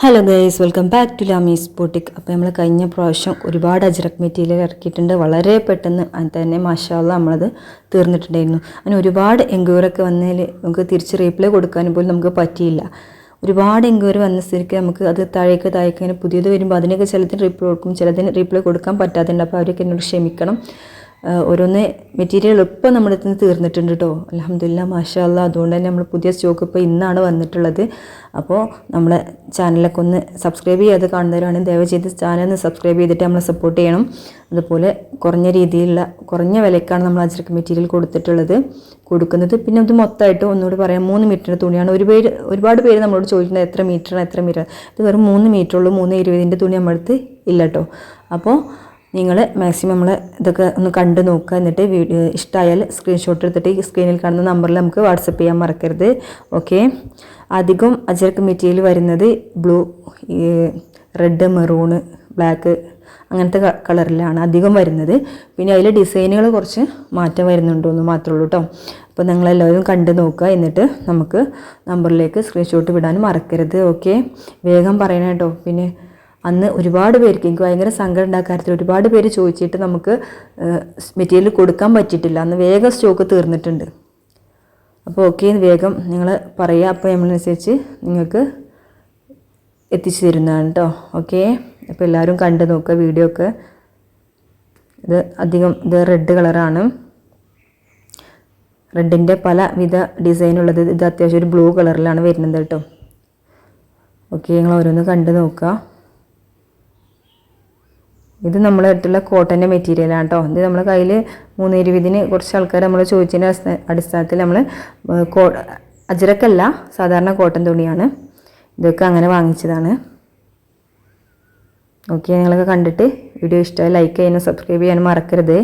Hello guys welcome back to Lamees boutique അപ്പോൾ നമ്മൾ കഴിഞ്ഞ പ്രാവശ്യം ഒരുപാട് അജ്രക് മെറ്റീരിയൽ ഇറക്കിയിട്ടുണ്ട്. വളരെ പെട്ടെന്ന് തന്നെ മാഷാല്ല നമ്മളത് തീർന്നിട്ടുണ്ടായിരുന്നു. അങ്ങനെ ഒരുപാട് എൻക്വയറി ഒക്കെ വന്നതിൽ നമുക്ക് തിരിച്ച് റീപ്ലൈ കൊടുക്കാനും പോലും നമുക്ക് പറ്റിയില്ല. ഒരുപാട് എൻക്വയറി വന്ന സ്ഥിതിക്ക് നമുക്ക് അത് താഴേക്ക് താഴേക്ക് ഇങ്ങനെ പുതിയത് വരുമ്പോൾ അതിനൊക്കെ ചിലതിന് റീപ്ലൈ കൊടുക്കും ചിലതിന് റീപ്ലൈ കൊടുക്കാൻ പറ്റാത്തതുണ്ട്. അപ്പോൾ അവരൊക്കെ എന്നോട് ക്ഷമിക്കണം. ഓരോന്ന് മെറ്റീരിയൽ ഇപ്പം നമ്മുടെ അടുത്ത് തീർന്നിട്ടുണ്ട് കേട്ടോ അലഹമില്ല മാഷാല്ല അതുകൊണ്ട് തന്നെ നമ്മൾ പുതിയ സ്റ്റോക്ക് ഇപ്പോൾ ഇന്നാണ് വന്നിട്ടുള്ളത്. അപ്പോൾ നമ്മളെ ചാനലൊക്കെ ഒന്ന് സബ്സ്ക്രൈബ് ചെയ്ത് കാണുന്നവരാണ് ദയവ് ചെയ്ത് ചാനൽ ഒന്ന് സബ്സ്ക്രൈബ് ചെയ്തിട്ട് നമ്മളെ സപ്പോർട്ട് ചെയ്യണം. അതുപോലെ കുറഞ്ഞ രീതിയിലുള്ള കുറഞ്ഞ വിലക്കാണ് നമ്മൾ അജർക്ക് മെറ്റീരിയൽ കൊടുത്തിട്ടുള്ളത്. കൊടുക്കുന്നത് പിന്നെ അത് മൊത്തമായിട്ട് ഒന്നുകൂടി പറയാം. മൂന്ന് മീറ്ററിന്റെ തുണിയാണ്. ഒരു പേര് ഒരുപാട് പേര് നമ്മളോട് ചോദിക്കുന്നത് എത്ര മീറ്ററാണ് എത്ര മീറ്റർ ഇത് വെറും മൂന്ന് മീറ്ററുള്ളൂ മൂന്ന് ഇരുപതിന്റെ തുണി നമ്മളടുത്ത് ഇല്ല കേട്ടോ അപ്പോൾ നിങ്ങൾ മാക്സിമം നമ്മൾ ഇതൊക്കെ ഒന്ന് കണ്ടു നോക്കുക. എന്നിട്ട് വീഡിയോ ഇഷ്ടമായാൽ സ്ക്രീൻഷോട്ട് എടുത്തിട്ട് ഈ സ്ക്രീനിൽ കാണുന്ന നമ്പറിൽ നമുക്ക് വാട്സപ്പ് ചെയ്യാൻ മറക്കരുത്. ഓക്കെ അധികം അജർക്ക് മെറ്റീരിയൽ വരുന്നത് ബ്ലൂ റെഡ് മെറൂണ് ബ്ലാക്ക് അങ്ങനത്തെ കളറിലാണ് അധികം വരുന്നത്. പിന്നെ അതിൽ ഡിസൈനുകൾ കുറച്ച് മാറ്റം വരുന്നുണ്ടോ എന്ന് മാത്രമേ ഉള്ളൂ കേട്ടോ അപ്പോൾ നിങ്ങളെല്ലാവരും കണ്ടു നോക്കുക. എന്നിട്ട് നമുക്ക് നമ്പറിലേക്ക് സ്ക്രീൻഷോട്ട് വിടാനും മറക്കരുത്. ഓക്കെ വേഗം പറയണം കേട്ടോ പിന്നെ അന്ന് ഒരുപാട് പേർക്ക് എനിക്ക് ഭയങ്കര സങ്കടം ഉണ്ടാക്കാരത്തിൽ ഒരുപാട് പേര് ചോദിച്ചിട്ട് നമുക്ക് മെറ്റീരിയൽ കൊടുക്കാൻ പറ്റിയിട്ടില്ല. അന്ന് വേഗം സ്റ്റോക്ക് തീർന്നിട്ടുണ്ട്. അപ്പോൾ ഓക്കെ വേഗം നിങ്ങൾ പറയുക. അപ്പോൾ നമ്മളനുസരിച്ച് നിങ്ങൾക്ക് എത്തിച്ചു തരുന്നതാണ് കേട്ടോ ഓക്കെ അപ്പോൾ എല്ലാവരും കണ്ടു നോക്കുക. വീഡിയോ ഒക്കെ ഇത് അധികം ഇത് റെഡ് കളറാണ് റെഡിന്റെ പലവിധ ഡിസൈനുള്ളത് ഇത് അത്യാവശ്യം ഒരു ബ്ലൂ കളറിലാണ് വരുന്നത് കേട്ടോ ഓക്കെ നിങ്ങൾ ഓരോന്ന് കണ്ടു നോക്കുക. ഇത് നമ്മളെ അടുത്തുള്ള കോട്ടന്റെ മെറ്റീരിയലാണ് കേട്ടോ ഇത് നമ്മുടെ കയ്യിൽ മൂന്ന് ഇരുപതിന് കുറച്ച് ആൾക്കാർ നമ്മൾ ചോദിച്ചതിന്റെ അടിസ്ഥാനത്തിൽ നമ്മൾ കോ അജിറക്കല്ല സാധാരണ കോട്ടൺ തുണിയാണ്. ഇതൊക്കെ അങ്ങനെ വാങ്ങിച്ചതാണ്. ഓക്കെ നിങ്ങളൊക്കെ കണ്ടിട്ട് വീഡിയോ ഇഷ്ടമായി ലൈക്ക് ചെയ്യാനും സബ്സ്ക്രൈബ് ചെയ്യാനും മറക്കരുത്.